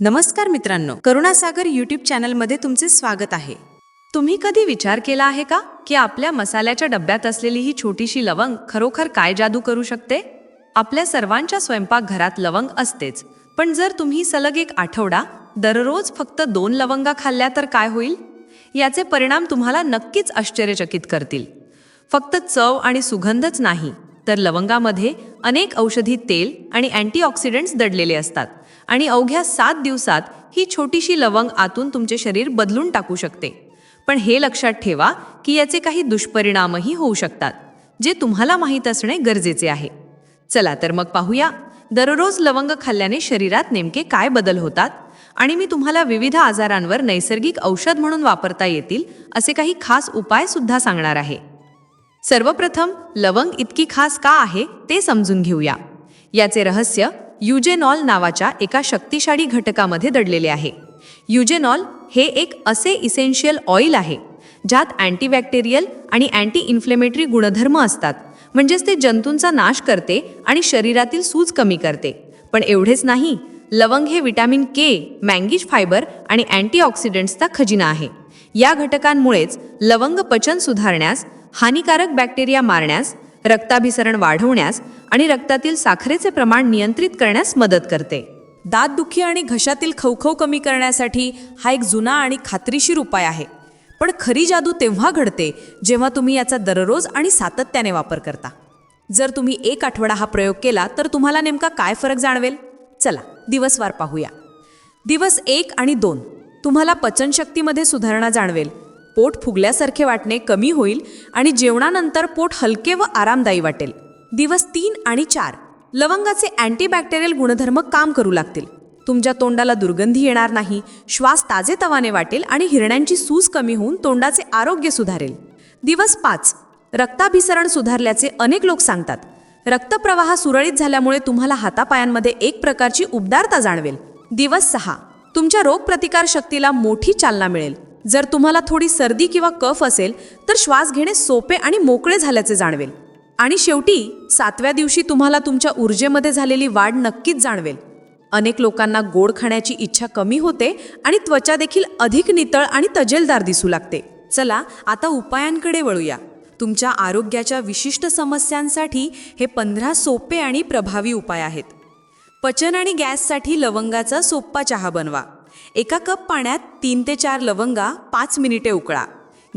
नमस्कार मित्रांनो करुणासागर यूट्यूब चॅनलमध्ये तुमचे स्वागत आहे. तुम्ही कधी विचार केला आहे का की आपल्या मसाल्याच्या डब्यात असलेली ही छोटीशी लवंग खरोखर काय जादू करू शकते? आपल्या सर्वांच्या स्वयंपाकघरात लवंग असतेच पण जर तुम्ही सलग एक आठवडा दररोज फक्त दोन लवंगा खाल्ल्या तर काय होईल? याचे परिणाम तुम्हाला नक्कीच आश्चर्यचकित करतील. फक्त चव आणि सुगंधच नाही तर लवंगामध्ये अनेक औषधी तेल आणि अँटीऑक्सिडंट्स दडलेले असतात. आणि अवघ्या सात दिवसात ही छोटीशी लवंग आतून तुमचे शरीर बदलून टाकू शकते. पण हे लक्षात ठेवा की याचे काही दुष्परिणामही होऊ शकतात जे तुम्हाला माहीत असणे गरजेचे आहे. चला तर मग पाहूया दररोज लवंग खाल्ल्याने शरीरात नेमके काय बदल होतात? आणि मी तुम्हाला विविध आजारांवर नैसर्गिक औषध म्हणून वापरता येतील असे काही खास उपाय सुद्धा सांगणार आहे. सर्वप्रथम लवंग इतकी खास का आहे ते समजून घेऊया. याचे रहस्य युजेनॉल नावाच्या एका शक्तिशाली घटकामध्ये दडलेले आहे. युजेनॉल हे एक असे इसेन्शियल ऑइल आहे ज्यात अँटीबॅक्टेरियल आणि अँटी इन्फ्लेमेटरी गुणधर्म असतात. म्हणजेच ते जंतूंचा नाश करते आणि शरीरातील सूज कमी करते. पण एवढेच नाही लवंग हे विटॅमिन के मँगीज फायबर आणि अँटीऑक्सिडंट्सचा खजिना आहे. या घटकांमुळेच लवंग पचन सुधारण्यास हानिकारक बॅक्टेरिया मारण्यास रक्ताभिसरण वाढवण्यास आणि रक्तातील साखरेचे प्रमाण नियंत्रित करण्यास मदत करते. दातदुखी आणि घशातील खवखव कमी करण्यासाठी हा एक जुना आणि खात्रीशीर उपाय आहे. पण खरी जादू तेव्हा घडते जेव्हा तुम्ही याचा दररोज आणि सातत्याने वापर करता. जर तुम्ही एक आठवडा हा प्रयोग केला तर तुम्हाला नेमका काय फरक जाणवेल? चला दिवसवार पाहूया. दिवस एक आणि दोन. तुम्हाला पचनशक्तीमध्ये सुधारणा जाणवेल. पोट फुगल्यासारखे वाटणे कमी होईल आणि जेवणानंतर पोट हलके व आरामदायी वाटेल. दिवस तीन आणि चार. लवंगाचे अँटीबॅक्टेरियल गुणधर्म काम करू लागतील. तुमच्या तोंडाला दुर्गंधी येणार नाही श्वास ताजेतवाने वाटेल आणि हिरण्यांची सूज कमी होऊन तोंडाचे आरोग्य सुधारेल. दिवस पाच. रक्ताभिसरण सुधारल्याचे अनेक लोक सांगतात. रक्तप्रवाह सुरळीत झाल्यामुळे तुम्हाला हातापायांमध्ये एक प्रकारची उबदारता जाणवेल. दिवस सहा. तुमच्या रोगप्रतिकार शक्तीला मोठी चालना मिळेल. जर तुम्हाला थोडी सर्दी किंवा कफ असेल तर श्वास घेणे सोपे आणि मोकळे झाल्याचे जाणवेल. आणि शेवटी सातव्या दिवशी तुम्हाला तुमच्या ऊर्जेमध्ये झालेली वाढ नक्कीच जाणवेल. अनेक लोकांना गोड खाण्याची इच्छा कमी होते आणि त्वचा देखील अधिक नितळ आणि तजेलदार दिसू लागते. चला आता उपायांकडे वळूया. तुमच्या आरोग्याच्या विशिष्ट समस्यांसाठी हे पंधरा सोपे आणि प्रभावी उपाय आहेत. पचन आणि गॅससाठी लवंगाचा सोप्पा चहा बनवा. एका कप पाण्यात तीन ते चार लवंगा पाच मिनिटे उकळा.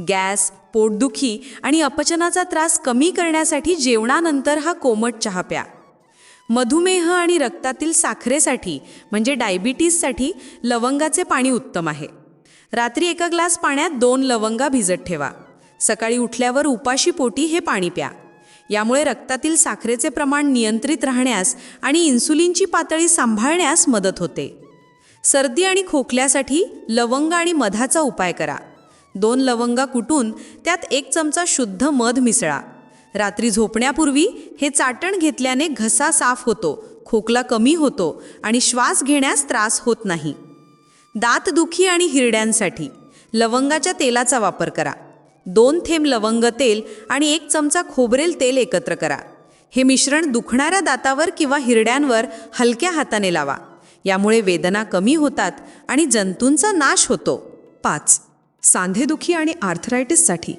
गॅस पोटदुखी आणि अपचनाचा त्रास कमी करण्यासाठी जेवणानंतर हा कोमट चहा प्या. मधुमेह आणि रक्तातील साखरेसाठी म्हणजे डायबिटीससाठी लवंगाचे पाणी उत्तम आहे. रात्री एका ग्लास पाण्यात दोन लवंगा भिजत ठेवा. सकाळी उठल्यावर उपाशी पोटी हे पाणी प्या. यामुळे रक्तातील साखरेचे प्रमाण नियंत्रित राहण्यास आणि इन्सुलिनची पातळी सांभाळण्यास मदत होते. सर्दी आणि खोकल्यासाठी लवंग आणि मधाचा उपाय करा. दोन लवंगा कुटून त्यात एक चमचा शुद्ध मध मिसळा. रात्री झोपण्यापूर्वी हे चाटण घेतल्याने घसा साफ होतो खोकला कमी होतो आणि श्वास घेण्यास त्रास होत नाही. दातदुखी आणि हिरड्यांसाठी लवंगाच्या तेलाचा वापर करा. दोन थेंब लवंग तेल आणि एक चमचा खोबरेल तेल एकत्र करा. हे मिश्रण दुखणाऱ्या दातावर किंवा हिरड्यांवर हलक्या हाताने लावा. यामुळे वेदना कमी होतात आणि जंतूंचा नाश होतो. पाच. सांधेदुखी आणि आर्थरायटिससाठी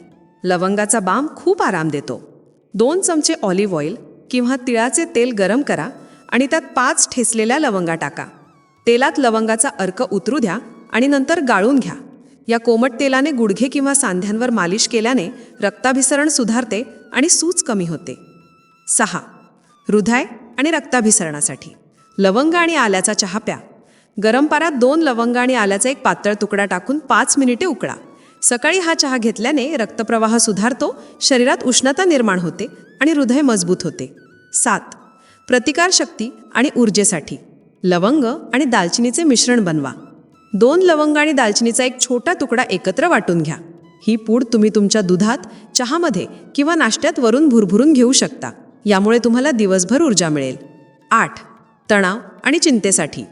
लवंगाचा बाम खूप आराम देतो. दोन चमचे ऑलिव्ह ऑइल किंवा तिळाचे तेल गरम करा आणि त्यात पाच ठेसलेल्या लवंगा टाका. तेलात लवंगाचा अर्क उतरू द्या आणि नंतर गाळून घ्या. या कोमट तेलाने गुडघे किंवा सांध्यांवर मालिश केल्याने रक्ताभिसरण सुधारते आणि सूज कमी होते. सहा. हृदय आणि रक्ताभिसरणासाठी. लवंग आणि आल्याचा चहा प्या. गरम पारात दोन लवंग आणि आल्याचा एक पातळ तुकडा टाकून पाच मिनिटे उकळा. सकाळी हा चहा घेतल्याने रक्तप्रवाह सुधारतो शरीरात उष्णता निर्माण होते आणि हृदय मजबूत होते. सात. प्रतिकारशक्ती आणि ऊर्जेसाठी. लवंग आणि दालचिनीचे मिश्रण बनवा. दोन लवंग आणि दालचिनीचा एक छोटा तुकडा एकत्र वाटून घ्या. ही पूड तुम्ही तुमच्या दुधात चहामध्ये किंवा नाश्त्यात वरून भुरभुरून घेऊ शकता. यामुळे तुम्हाला दिवसभर ऊर्जा मिळेल. आठ. तणाव आणि चिंतेसाठी.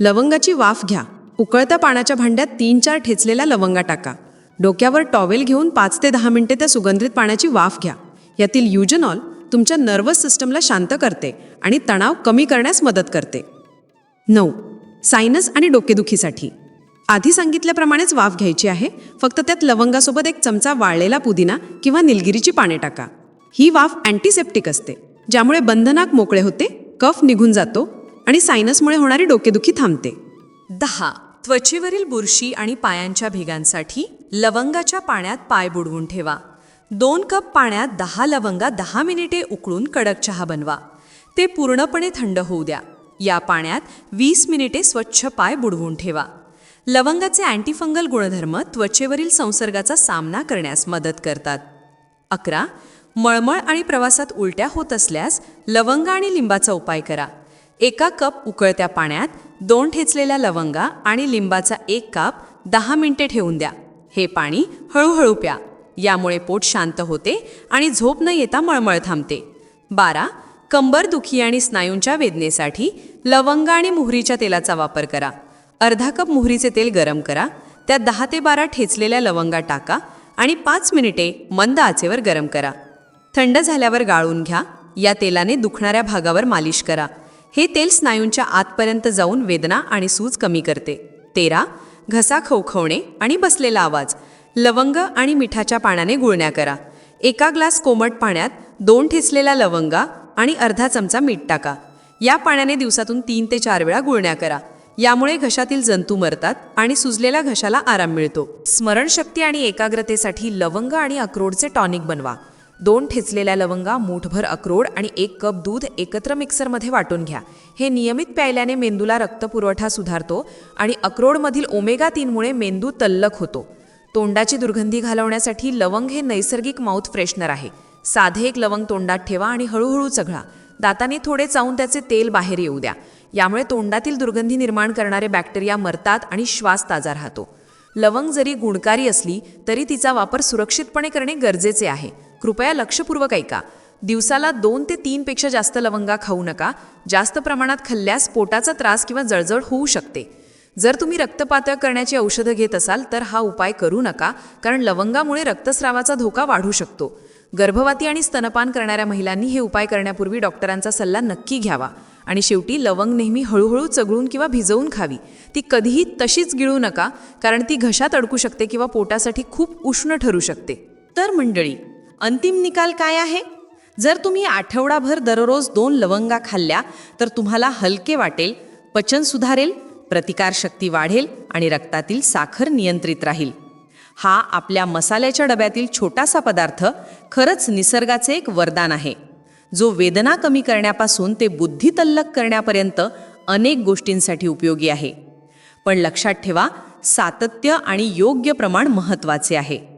लवंगाची वाफ घ्या. उकळत्या पाण्याच्या भांड्यात तीन चार ठेचलेल्या लवंगा टाका. डोक्यावर टॉवेल घेऊन पाच ते दहा मिनिटे त्या सुगंधित पाण्याची वाफ घ्या. यातील युजनॉल तुमच्या नर्वस सिस्टमला शांत करते आणि तणाव कमी करण्यास मदत करते. नऊ. सायनस आणि डोकेदुखीसाठी. आधी सांगितल्याप्रमाणेच वाफ घ्यायची आहे. फक्त त्यात लवंगासोबत एक चमचा वाळलेला पुदिना किंवा निलगिरीची पाने टाका. ही वाफ अँटीसेप्टिक असते. ज्यामुळे बंधनाक मोकळे होते कफ निघून जातो आणि सायनसमुळे होणारी डोकेदुखी थांबते. दहा. त्वचेवरील बुरशी आणि पायांच्या भेगांसाठी लवंगाच्या पाण्यात पाय बुडवून ठेवा. दोन कप पाण्यात दहा लवंगा दहा मिनिटे उकळून कडक चहा बनवा. ते पूर्णपणे थंड होऊ द्या. या पाण्यात वीस मिनिटे स्वच्छ पाय बुडवून ठेवा. लवंगाचे अँटीफंगल गुणधर्म त्वचेवरील संसर्गाचा सामना करण्यास मदत करतात. अकरा. मळमळ आणि प्रवासात उलट्या होत असल्यास लवंग आणि लिंबाचा उपाय करा. एका कप उकळत्या पाण्यात दोन ठेचलेल्या लवंगा आणि लिंबाचा एक काप दहा मिनिटे ठेवून द्या. हे पाणी हळूहळू प्या. यामुळे पोट शांत होते आणि झोप न येता मळमळ थांबते. बारा. कंबर दुखी आणि स्नायूंच्या वेदनेसाठी लवंग आणि मोहरीच्या तेलाचा वापर करा. अर्धा कप मोहरीचे तेल गरम करा. त्यात दहा ते बारा ठेचलेल्या लवंगा टाका आणि पाच मिनिटे मंद आचेवर गरम करा. थंड झाल्यावर गाळून घ्या. या तेलाने दुखणाऱ्या भागावर मालिश करा. हे तेल स्नायूंच्या आतपर्यंत जाऊन वेदना आणि सूज कमी करते. तेरा घसा खवखवणे आणि बसलेला आवाज. लवंग आणि मिठाच्या पाण्याने गुळण्या करा. एका ग्लास कोमट पाण्यात दोन ठेचलेल्या लवंगा आणि अर्धा चमचा मीठ टाका. या पाण्याने दिवसातून तीन ते चार वेळा गुळण्या करा. यामुळे घशातील जंतू मरतात आणि सुजलेल्या घशाला आराम मिळतो. स्मरणशक्ती आणि एकाग्रतेसाठी लवंग आणि अक्रोडचे टॉनिक बनवा. दोन ठेचलेल्या लवंगा मूठभर अक्रोड आणि एक कप दूध एकत्र मिक्सरमध्ये वाटून घ्या. हे नियमित प्यायल्याने मेंदूला रक्तपुरवठा सुधारतो आणि अक्रोडमधील ओमेगा तीनमुळे मेंदू तल्लख होतो. तोंडाची दुर्गंधी घालवण्यासाठी लवंग हे नैसर्गिक माउथ फ्रेशनर आहे. साधे एक लवंग तोंडात ठेवा आणि हळूहळू चघळा. दाताने थोडे चावून त्याचे तेल बाहेर येऊ द्या. यामुळे तोंडातील दुर्गंधी निर्माण करणारे बॅक्टेरिया मरतात आणि श्वास ताजा राहतो. लवंग जरी गुणकारी असली तरी तिचा वापर सुरक्षितपणे करणे गरजेचे आहे. कृपया लक्षपूर्वक ऐका. दिवसाला दोन ते तीनपेक्षा जास्त लवंगा खाऊ नका. जास्त प्रमाणात खाल्ल्यास पोटाचा त्रास किंवा जळजळ होऊ शकते. जर तुम्ही रक्तपातळ करण्याची औषधं घेत असाल तर हा उपाय करू नका कारण लवंगामुळे रक्तस्रावाचा धोका वाढू शकतो. गर्भवती आणि स्तनपान करणाऱ्या महिलांनी हे उपाय करण्यापूर्वी डॉक्टरांचा सल्ला नक्की घ्यावा. आणि शेवटी लवंग नेहमी हळूहळू चगळून किंवा भिजवून खावी. ती कधीही तशीच गिळू नका कारण ती घशात अडकू शकते किंवा पोटासाठी खूप उष्ण ठरू शकते. तर मंडळी अंतिम निकाल काय आहे? जर तुम्ही आठवडाभर दररोज दोन लवंगा खाल्ल्या तर तुम्हाला हलके वाटेल पचन सुधारेल प्रतिकारशक्ती वाढेल आणि रक्तातील साखर नियंत्रित राहील. हा आपल्या मसाल्याच्या डब्यातील छोटासा पदार्थ खरंच निसर्गाचे एक वरदान आहे. जो वेदना कमी करण्यापासून ते बुद्धी तल्लक करण्यापर्यंत अनेक गोष्टींसाठी उपयोगी आहे. पण लक्षात ठेवा सातत्य आणि योग्य प्रमाण महत्त्वाचे आहे.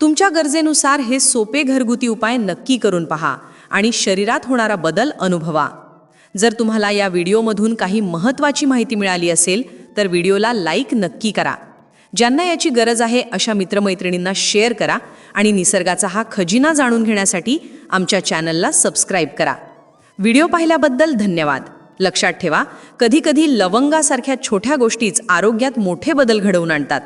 तुमच्या गरजेनुसार हे सोपे घरगुती उपाय नक्की करून पहा आणि शरीरात होणारा बदल अनुभवा. जर तुम्हाला या व्हिडिओमधून काही महत्त्वाची माहिती मिळाली असेल तर व्हिडिओला लाईक नक्की करा. ज्यांना याची गरज आहे अशा मित्रमैत्रिणींना शेअर करा आणि निसर्गाचा हा खजिना जाणून घेण्यासाठी आमच्या चॅनलला सबस्क्राईब करा. व्हिडिओ पाहिल्याबद्दल धन्यवाद. लक्षात ठेवा कधीकधी लवंगासारख्या छोट्या गोष्टीच आरोग्यात मोठे बदल घडवून आणतात.